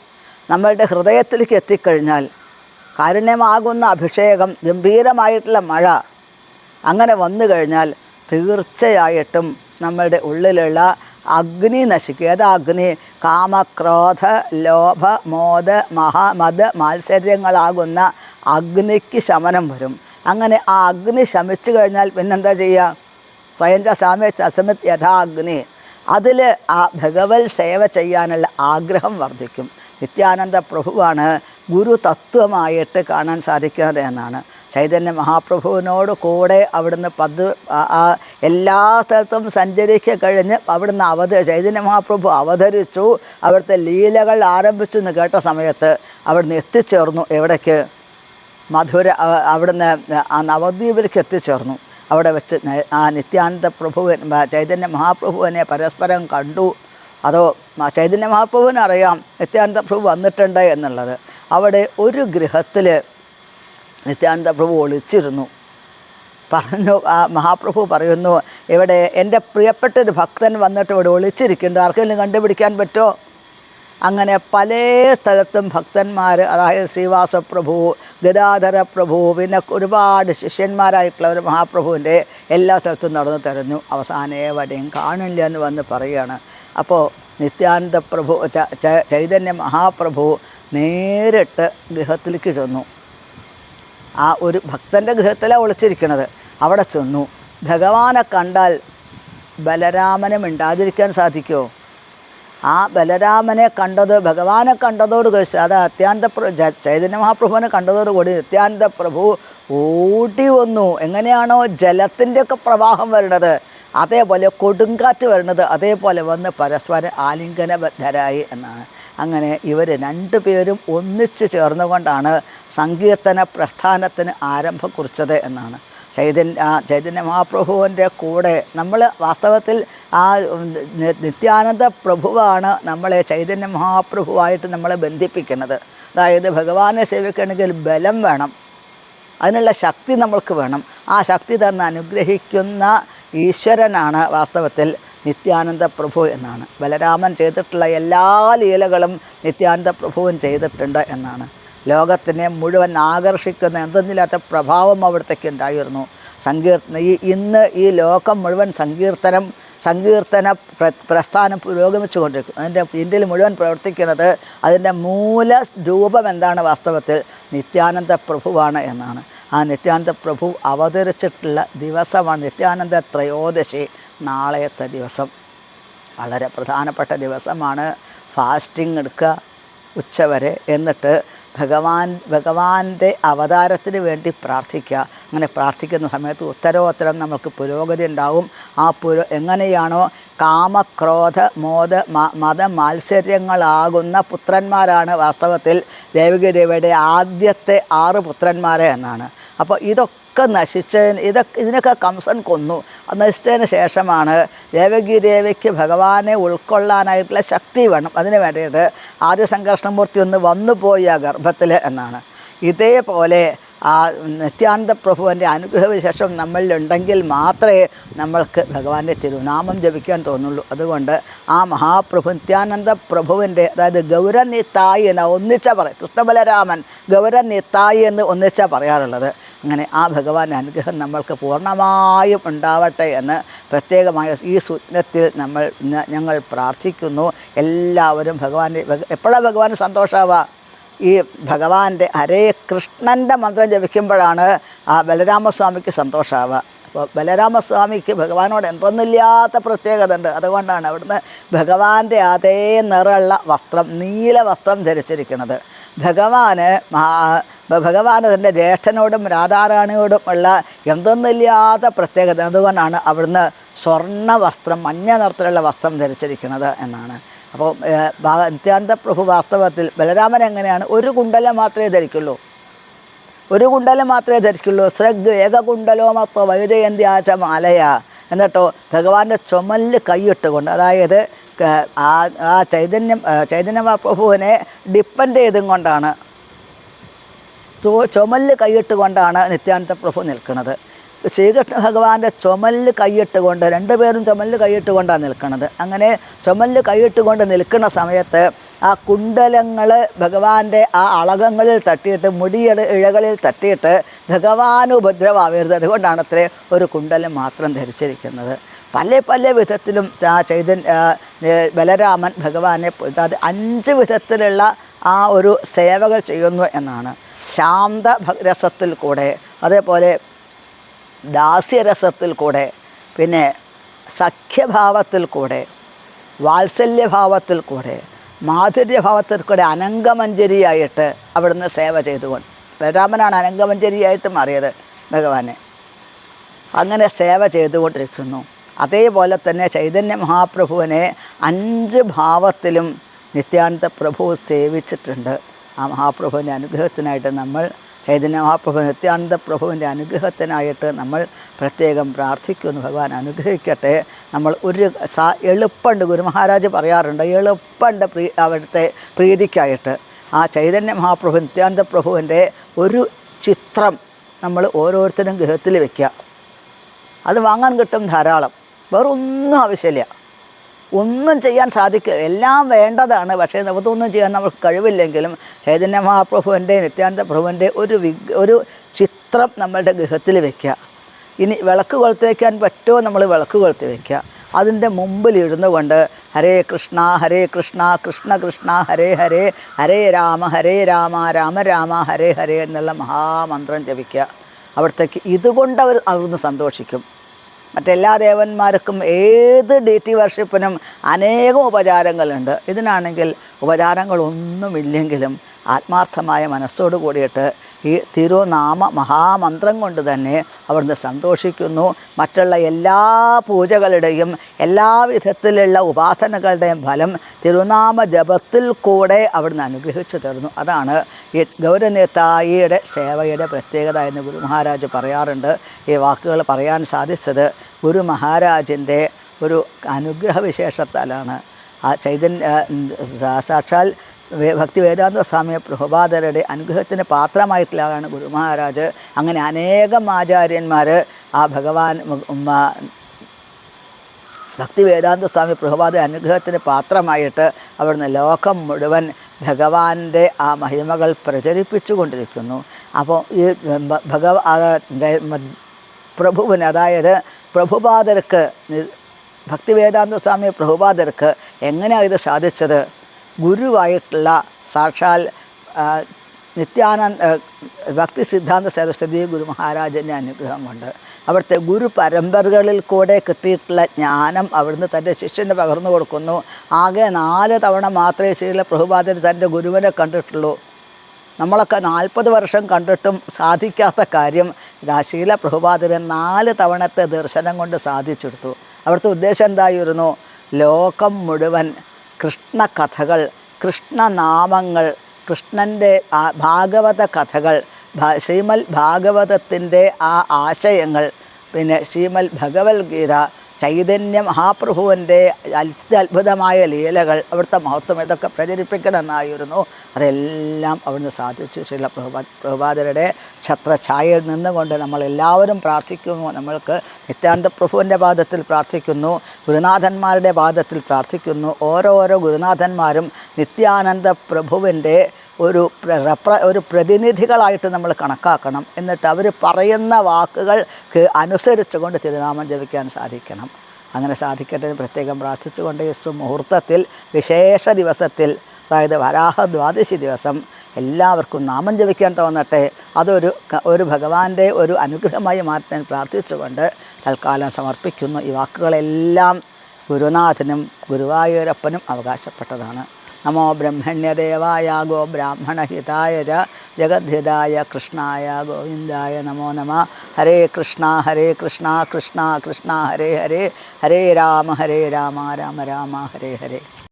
A: നമ്മളുടെ ഹൃദയത്തിലേക്ക് എത്തിക്കഴിഞ്ഞാൽ കാരുണ്യമാകുന്ന അഭിഷേകം ഗംഭീരമായിട്ടുള്ള മഴ അങ്ങനെ വന്നു കഴിഞ്ഞാൽ തീർച്ചയായിട്ടും നമ്മളുടെ ഉള്ളിലുള്ള അഗ്നി നശിക്കും. ഏതാ അഗ്നി? കാമക്രോധ ലോഭ മോദ മഹാമത മാത്സര്യങ്ങളാകുന്ന അഗ്നിക്ക് ശമനം വരും. അങ്ങനെ ആ അഗ്നി ശമിച്ചു കഴിഞ്ഞാൽ പിന്നെന്താ ചെയ്യുക? സ്വയം ച സാമ്യ അസമിത് യഥാ അഗ്നി. അതിൽ ആ ഭഗവത് സേവ ചെയ്യാനുള്ള ആഗ്രഹം വർദ്ധിക്കും. നിത്യാനന്ദ പ്രഭുവാണ് ഗുരു തത്വമായിട്ട് കാണാൻ സാധിക്കുന്നത് എന്നാണ്. ചൈതന്യ മഹാപ്രഭുവിനോട് കൂടെ അവിടുന്ന് പത് ആ- എല്ലാ സ്ഥലത്തും സഞ്ചരിക്കുക കഴിഞ്ഞ് അവിടുന്ന് അവത ചൈതന്യ മഹാപ്രഭു അവതരിച്ചു. അവിടുത്തെ ലീലകൾ ആരംഭിച്ചു എന്ന് കേട്ട സമയത്ത് അവിടുന്ന് എത്തിച്ചേർന്നു. എവിടേക്ക്? മധുര അവിടുന്ന് ആ നവദ്വീപിലേക്ക് എത്തിച്ചേർന്നു. അവിടെ വെച്ച് ആ നിത്യാനന്ദ പ്രഭുവൻ ചൈതന്യ മഹാപ്രഭുവിനെ പരസ്പരം കണ്ടു. അതോ ചൈതന്യ മഹാപ്രഭുവിനറിയാം നിത്യാനന്ദ പ്രഭു വന്നിട്ടുണ്ട് എന്നുള്ളത്. അവിടെ ഒരു ഗൃഹത്തിൽ നിത്യാനന്ദ പ്രഭു ഒളിച്ചിരുന്നു. പറഞ്ഞു ആ മഹാപ്രഭു പറയുന്നു ഇവിടെ എന്റെ പ്രിയപ്പെട്ട ഒരു ഭക്തൻ വന്നിട്ട് ഇവിടെ ഒളിച്ചിരിക്കുന്നുണ്ട്. ആർക്കെങ്കിലും കണ്ടുപിടിക്കാൻ പറ്റുമോ അങ്ങനെ പല സ്ഥലത്തും ഭക്തന്മാർ അതായത് ശ്രീവാസ പ്രഭു ഗദാധര പ്രഭു പിന്നെ ഒരുപാട് ശിഷ്യന്മാരായിട്ടുള്ള ഒരു മഹാപ്രഭുവിന്റെ എല്ലാ സ്ഥലത്തും നടന്നു തിരഞ്ഞു അവസാനം എവിടെയും കാണില്ല എന്ന് വന്ന് പറയുകയാണ്. അപ്പോൾ നിത്യാനന്ദ പ്രഭു ചൈതന്യ മഹാപ്രഭു നേരിട്ട് ഗൃഹത്തിലേക്ക് ചെന്നു. ആ ഒരു ഭക്തന്റെ ഗൃഹത്തിലാണ് ഒളിച്ചിരിക്കുന്നത് അവിടെ ചെന്നു. ഭഗവാനെ കണ്ടാൽ ബലരാമനെ മിണ്ടാതിരിക്കാൻ സാധിക്കുമോ ആ ബലരാമനെ കണ്ടത് ഭഗവാനെ കണ്ടതോട് കഴിച്ച് അത് അത്യാനന്ദ ചൈതന്യ മഹാപ്രഭുവിനെ കണ്ടതോടുകൂടി നിത്യാനന്ദ പ്രഭു ഓടി വന്നു. എങ്ങനെയാണോ ജലത്തിന്റെയൊക്കെ പ്രവാഹം വരുന്നത്. അതേപോലെ കൊടുങ്കാറ്റ് വരുന്നത്. അതേപോലെ വന്ന് പരസ്പരം ആലിംഗനബദ്ധരായി എന്നാണ്. അങ്ങനെ ഇവർ രണ്ടുപേരും ഒന്നിച്ചു ചേർന്നുകൊണ്ടാണ് സങ്കീർത്തന പ്രസ്ഥാനത്തിന് ആരംഭം കുറിച്ചത് എന്നാണ്. ചൈതന്യ ചൈതന്യ മഹാപ്രഭുവിന്റെ കൂടെ നമ്മൾ വാസ്തവത്തിൽ ആ നിത്യാനന്ദ പ്രഭുവാണ് നമ്മളെ ചൈതന്യ മഹാപ്രഭുവായിട്ട് നമ്മളെ ബന്ധിപ്പിക്കുന്നത്. അതായത് ഭഗവാനെ സേവിക്കണമെങ്കിൽ ബലം വേണം. അതിനുള്ള ശക്തി നമ്മൾക്ക് വേണം. ആ ശക്തി തന്നെ അനുഗ്രഹിക്കുന്ന ഈശ്വരനാണ് വാസ്തവത്തിൽ നിത്യാനന്ദ പ്രഭു എന്നാണ്. ബലരാമൻ ചെയ്തിട്ടുള്ള എല്ലാ ലീലകളും നിത്യാനന്ദ പ്രഭുവും ചെയ്തിട്ടുണ്ട് എന്നാണ്. ലോകത്തിനെ മുഴുവൻ ആകർഷിക്കുന്ന എന്തെന്നില്ലാത്ത പ്രഭാവം അവിടത്തേക്ക് ഉണ്ടായിരുന്നു. സങ്കീർത്തന ഈ ഇന്ന് ഈ ലോകം മുഴുവൻ സങ്കീർത്തനം സങ്കീർത്തന പ്ര പ്രസ്ഥാനം പുരോഗമിച്ചുകൊണ്ടിരിക്കും. അതിന്റെ ഇന്ത്യയിൽ മുഴുവൻ പ്രവർത്തിക്കുന്നത് അതിന്റെ മൂല രൂപം എന്താണ് വാസ്തവത്തിൽ? നിത്യാനന്ദ പ്രഭുവാണ് എന്നാണ്. ആ നിത്യാനന്ദ പ്രഭു അവതരിച്ചിട്ടുള്ള ദിവസമാണ് നിത്യാനന്ദ ത്രയോദശി നാളത്തെ ദിവസം. വളരെ പ്രധാനപ്പെട്ട ദിവസമാണ്. ഫാസ്റ്റിംഗ് എടുക്കുക ഉച്ചവരെ എന്നിട്ട് ഭഗവാൻ ഭഗവാന്റെ അവതാരത്തിന് വേണ്ടി പ്രാർത്ഥിക്കുക. അങ്ങനെ പ്രാർത്ഥിക്കുന്ന സമയത്ത് ഉത്തരോത്തരം നമുക്ക് പുരോഗതി ഉണ്ടാവും. ആ പുരോ എങ്ങനെയാണോ കാമക്രോധ മോദ മത മാത്സര്യങ്ങളാകുന്ന പുത്രന്മാരാണ് വാസ്തവത്തിൽ ദേവികദേവിയുടെ ആദ്യത്തെ ആറ് പുത്രന്മാരെ എന്നാണ്. അപ്പോൾ ഇതൊക്കെ നശിച്ചതിന് ഇതൊക്കെ ഇതിനൊക്കെ കംസൻ കൊന്നു. നശിച്ചതിന് ശേഷമാണ് ദേവകി ദേവിക്ക് ഭഗവാനെ ഉൾക്കൊള്ളാനായിട്ടുള്ള ശക്തി വേണം. അതിന് വേണ്ടിയിട്ട് ആദ്യ സംഘർഷണമൂർത്തി ഒന്ന് വന്നുപോയി ആ ഗർഭത്തിൽ എന്നാണ്. ഇതേപോലെ ആ നിത്യാനന്ദ പ്രഭുവിന്റെ അനുഗ്രഹവിശേഷം നമ്മളിലുണ്ടെങ്കിൽ മാത്രമേ നമ്മൾക്ക് ഭഗവാന്റെ തിരുനാമം ജപിക്കാൻ തോന്നുള്ളൂ. അതുകൊണ്ട് ആ മഹാപ്രഭു നിത്യാനന്ദ പ്രഭുവിന്റെ അതായത് ഗൗരനിത്തായി എന്ന് ഒന്നിച്ച പറയും കൃഷ്ണബലരാമൻ ഗൗരനിത്തായി എന്ന് ഒന്നിച്ച പറയാറുള്ളത്. അങ്ങനെ ആ ഭഗവാന്റെ അനുഗ്രഹം നമ്മൾക്ക് പൂർണമായും ഉണ്ടാവട്ടെ എന്ന് പ്രത്യേകമായ ഈ സ്വപ്നത്തിൽ നമ്മൾ ഞങ്ങൾ പ്രാർത്ഥിക്കുന്നു. എല്ലാവരും ഭഗവാന്റെ എപ്പോഴാണ് ഭഗവാന് സന്തോഷമാവുക ഈ ഭഗവാന്റെ ഹരേ കൃഷ്ണന്റെ മന്ത്രം ജപിക്കുമ്പോഴാണ് ആ ബലരാമസ്വാമിക്ക് സന്തോഷമാവുക അപ്പോൾ ബലരാമസ്വാമിക്ക് ഭഗവാനോട് എന്തൊന്നില്ലാത്ത പ്രത്യേകത ഉണ്ട്. അതുകൊണ്ടാണ് അവിടുന്ന് ഭഗവാന്റെ അതേ നിറമുള്ള വസ്ത്രം നീല വസ്ത്രം ധരിച്ചിരിക്കുന്നത്. ഭഗവാന് ഭഗവാൻ അതിന്റെ ജ്യേഷ്ഠനോടും രാധാറാണിയോടും ഉള്ള എന്തൊന്നില്ലാത്ത പ്രത്യേകത അതുകൊണ്ടാണ് അവിടുന്ന് സ്വർണ വസ്ത്രം മഞ്ഞ നിറത്തിലുള്ള വസ്ത്രം ധരിച്ചിരിക്കുന്നത് എന്നാണ്. അപ്പോൾ നിത്യാനന്ദ പ്രഭു വാസ്തവത്തിൽ ബലരാമൻ എങ്ങനെയാണ് ഒരു കുണ്ടലം മാത്രമേ ധരിക്കുള്ളൂ. ഒരു കുണ്ടലം മാത്രമേ ധരിക്കുള്ളൂ. ശ്രഗ് ഏകകുണ്ടലോ മത്തോ വൈജയന്തി ആച്ച മാലയ എന്നിട്ടോ ഭഗവാന്റെ ചുമലിൽ കൈയിട്ടുകൊണ്ട് അതായത് ആ ചൈതന്യം ചൈതന്യ പ്രഭുവിനെ ഡിപ്പെൻഡ് ചെയ്തും കൊണ്ടാണ് തോ ചുമലിൽ കൈയിട്ടുകൊണ്ടാണ് നിത്യാനന്ദ പ്രഭു നിൽക്കുന്നത്. ശ്രീകൃഷ്ണ ഭഗവാന്റെ ചുമൽ കൈയിട്ട് കൊണ്ട് രണ്ടുപേരും ചുമലിൽ കൈയിട്ടുകൊണ്ടാണ് നിൽക്കുന്നത്. അങ്ങനെ ചുമൽ കൈയിട്ട് കൊണ്ട് നിൽക്കുന്ന സമയത്ത് ആ കുണ്ടലങ്ങൾ ഭഗവാന്റെ ആ അളകങ്ങളിൽ തട്ടിയിട്ട് മുടിയുടെ ഇഴകളിൽ തട്ടിയിട്ട് ഭഗവാൻ ഉപദ്രവാവരുത്. അതുകൊണ്ടാണ് അത്രേ ഒരു കുണ്ടലം മാത്രം ധരിച്ചിരിക്കുന്നത്. പല പല വിധത്തിലും ആ ചൈതൻ ബലരാമൻ ഭഗവാനെ അത് അഞ്ച് വിധത്തിലുള്ള ആ ഒരു സേവകൾ ചെയ്യുന്നു എന്നാണ്. ശാന്ത രസത്തിൽ കൂടെ അതേപോലെ ദാസ്യരസത്തിൽ കൂടെ പിന്നെ സഖ്യഭാവത്തിൽ കൂടെ വാത്സല്യഭാവത്തിൽ കൂടെ മാധുര്യഭാവത്തിൽ കൂടെ അനങ്കമഞ്ജരിയായിട്ട് അവിടുന്ന് സേവ ചെയ്തുകൊണ്ട്. ബലരാമനാണ് അനങ്കമഞ്ജരിയായിട്ട് മാറിയത് ഭഗവാനെ. അങ്ങനെ സേവ ചെയ്തുകൊണ്ടിരിക്കുന്നു. അതേപോലെ തന്നെ ചൈതന്യ മഹാപ്രഭുവിനെ അഞ്ച് ഭാവത്തിലും നിത്യാനന്ദ പ്രഭു സേവിച്ചിട്ടുണ്ട്. ആ മഹാപ്രഭുവിന്റെ അനുഗ്രഹത്തിനായിട്ട് നമ്മൾ ചൈതന്യ മഹാപ്രഭു നിത്യാനന്ദ പ്രഭുവിന്റെ അനുഗ്രഹത്തിനായിട്ട് നമ്മൾ പ്രത്യേകം പ്രാർത്ഥിക്കുന്നു. ഭഗവാൻ അനുഗ്രഹിക്കട്ടെ. നമ്മൾ ഒരു സാ എളുപ്പമുണ്ട് ഗുരുമഹാരാജ് പറയാറുണ്ട് എളുപ്പമുണ്ട് പ്രീ അവിടുത്തെ പ്രീതിക്കായിട്ട്. ആ ചൈതന്യ മഹാപ്രഭു നിത്യാനന്ദ പ്രഭുവിന്റെ ഒരു ചിത്രം നമ്മൾ ഓരോരുത്തരും ഗൃഹത്തിൽ വയ്ക്കുക അത് വാങ്ങാൻ കിട്ടും ധാരാളം. വേറെ ഒന്നും ആവശ്യമില്ല. ഒന്നും ചെയ്യാൻ സാധിക്കുക എല്ലാം വേണ്ടതാണ്. പക്ഷേ നമുക്കൊന്നും ചെയ്യാൻ നമുക്ക് കഴിവില്ലെങ്കിലും ചൈതന്യ മഹാപ്രഭുവിന്റെ നിത്യാനന്ദ പ്രഭുവിന്റെ ഒരു വി ഒരു ചിത്രം നമ്മളുടെ ഗൃഹത്തിൽ വയ്ക്കുക ഇനി വിളക്ക് കൊളുത്തി വയ്ക്കാൻ പറ്റുമോ നമ്മൾ വിളക്ക് കൊളുത്തി വയ്ക്കുക അതിന്റെ മുമ്പിൽ ഇരുന്നു കൊണ്ട് ഹരേ കൃഷ്ണ ഹരേ കൃഷ്ണ കൃഷ്ണ കൃഷ്ണ ഹരേ ഹരേ ഹരേ രാമ ഹരേ രാമ രാമ രാമ ഹരേ ഹരേ എന്നുള്ള മഹാമന്ത്രം ജപിക്കുക അവിടത്തേക്ക് ഇതുകൊണ്ട് അവർ അവിടുന്ന് സന്തോഷിക്കും. മറ്റെല്ലാ ദേവന്മാർക്കും ഏത് ഡേറ്റി വർഷിപ്പിനും അനേകം ഉപചാരങ്ങളുണ്ട്. ഇതിനാണെങ്കിൽ ഉപചാരങ്ങളൊന്നുമില്ലെങ്കിലും ആത്മാർത്ഥമായ മനസ്സോട് കൂടിയിട്ട് ഈ തിരുനാമ മഹാമന്ത്രം കൊണ്ട് തന്നെ അവിടുന്ന് സന്തോഷിക്കുന്നു. മറ്റുള്ള എല്ലാ പൂജകളുടെയും എല്ലാ വിധത്തിലുള്ള ഉപാസനകളുടെയും ഫലം തിരുനാമ ജപത്തിൽ കൂടെ അവിടുന്ന് അനുഗ്രഹിച്ചു തരുന്നു. അതാണ് ഈ ഗൗരനേത്തായിയുടെ സേവയുടെ പ്രത്യേകത എന്ന് ഗുരു മഹാരാജ് പറയാറുണ്ട്. ഈ വാക്കുകൾ പറയാൻ സാധിച്ചത് ഗുരു മഹാരാജിന്റെ ഒരു അനുഗ്രഹവിശേഷത്താലാണ്. ആ ചൈതന്യ സാക്ഷാൽ ഭക്തി വേദാന്ത സ്വാമി പ്രഭുപാദരുടെ അനുഗ്രഹത്തിന് പാത്രമായിട്ടുള്ളതാണ് ഗുരു മഹാരാജ്. അങ്ങനെ അനേകം ആചാര്യന്മാർ ആ ഭഗവാൻ ഭക്തി വേദാന്ത സ്വാമി പ്രഭുപാദ അനുഗ്രഹത്തിന് പാത്രമായിട്ട് അവിടുന്ന് ലോകം മുഴുവൻ ഭഗവാന്റെ ആ മഹിമകൾ പ്രചരിപ്പിച്ചു കൊണ്ടിരിക്കുന്നു അപ്പോൾ ഈ ഭഗവ പ്രഭുവിന് അതായത് പ്രഭുപാദർക്ക് ഭക്തിവേദാന്ത ഭക്തി വേദാന്ത സ്വാമി പ്രഭുപാദർക്ക് എങ്ങനെയാണ് ഇത് സാധിച്ചത്? ഗുരുവായിട്ടുള്ള സാക്ഷാൽ നിത്യാനന്ദ ഭക്തി സിദ്ധാന്ത സരസ്വതി ഗുരു മഹാരാജന്റെ അനുഗ്രഹം കൊണ്ട് അവിടുത്തെ ഗുരു പരമ്പരകളിൽ കൂടെ കിട്ടിയിട്ടുള്ള ജ്ഞാനം അവിടുന്ന് തന്റെ ശിഷ്യന് പകർന്നു കൊടുക്കുന്നു. ആകെ നാല് തവണ മാത്രമേ ശ്രീല പ്രഭുപാദൻ തന്റെ ഗുരുവിനെ കണ്ടിട്ടുള്ളൂ. നമ്മളൊക്കെ നാൽപ്പത് വർഷം കണ്ടിട്ടും സാധിക്കാത്ത കാര്യം ശീല പ്രഭുപാദന് നാല് തവണത്തെ ദർശനം കൊണ്ട് സാധിച്ചെടുത്തു. അവിടുത്തെ ഉദ്ദേശം എന്തായിരുന്നു? ലോകം മുഴുവൻ കൃഷ്ണകഥകൾ കൃഷ്ണനാമങ്ങൾ കൃഷ്ണന്റെ ഭാഗവത കഥകൾ ശ്രീമൽ ഭാഗവതത്തിന്റെ ആ ആശയങ്ങൾ പിന്നെ ശ്രീമൽ ഭഗവത്ഗീത ചൈതന്യ മഹാപ്രഭുവിന്റെ അത്ഭുതമായ ലീലകൾ അവിടുത്തെ മഹത്വം ഇതൊക്കെ പ്രചരിപ്പിക്കണമെന്നായിരുന്നു. അതെല്ലാം അവിടുന്ന് സാധിച്ചു. ശ്രീല പ്രഭുപാ പ്രഭുപാദരുടെ ഛത്രഛായയിൽ നിന്നുകൊണ്ട് നമ്മളെല്ലാവരും പ്രാർത്ഥിക്കുന്നു. നമ്മൾക്ക് നിത്യാനന്ദ പ്രഭുവിന്റെ പാദത്തിൽ പ്രാർത്ഥിക്കുന്നു. ഗുരുനാഥന്മാരുടെ പാദത്തിൽ പ്രാർത്ഥിക്കുന്നു. ഓരോരോ ഗുരുനാഥന്മാരും നിത്യാനന്ദ പ്രഭുവിന്റെ ഒരു ഒരു പ്രതിനിധികളായിട്ട് നമ്മൾ കണക്കാക്കണം. എന്നിട്ട് അവർ പറയുന്ന വാക്കുകൾക്ക് അനുസരിച്ചുകൊണ്ട് തിരുനാമം ജപിക്കാൻ സാധിക്കണം. അങ്ങനെ സാധിക്കട്ടെ പ്രത്യേകം പ്രാർത്ഥിച്ചുകൊണ്ട് യേശു മുഹൂർത്തത്തിൽ വിശേഷ ദിവസത്തിൽ അതായത് വരാഹ ദ്വാദശി ദിവസം എല്ലാവർക്കും നാമം ജപിക്കാൻ തോന്നട്ടെ. അതൊരു ഒരു ഭഗവാന്റെ ഒരു അനുഗ്രഹമായി മാറ്റാൻ പ്രാർത്ഥിച്ചുകൊണ്ട് തൽക്കാലം സമർപ്പിക്കുന്നു. ഈ വാക്കുകളെല്ലാം ഗുരുനാഥനും ഗുരുവായൂരപ്പനും അവകാശപ്പെട്ടതാണ്. നമോ ബ്രഹ്മണ്യദേവായ ഗോ ബ്രാഹ്മണഹിതായ ച ജഗദ്ധിതായ കൃഷ്ണായ ഗോവിന്ദായ നമോ നമ. ഹരേ കൃഷ്ണ ഹരേ കൃഷ്ണ കൃഷ്ണ കൃഷ്ണ ഹരേ ഹരേ. ഹരേ രാമ ഹരേ രാമ രാമ രാമ ഹരേ ഹരേ.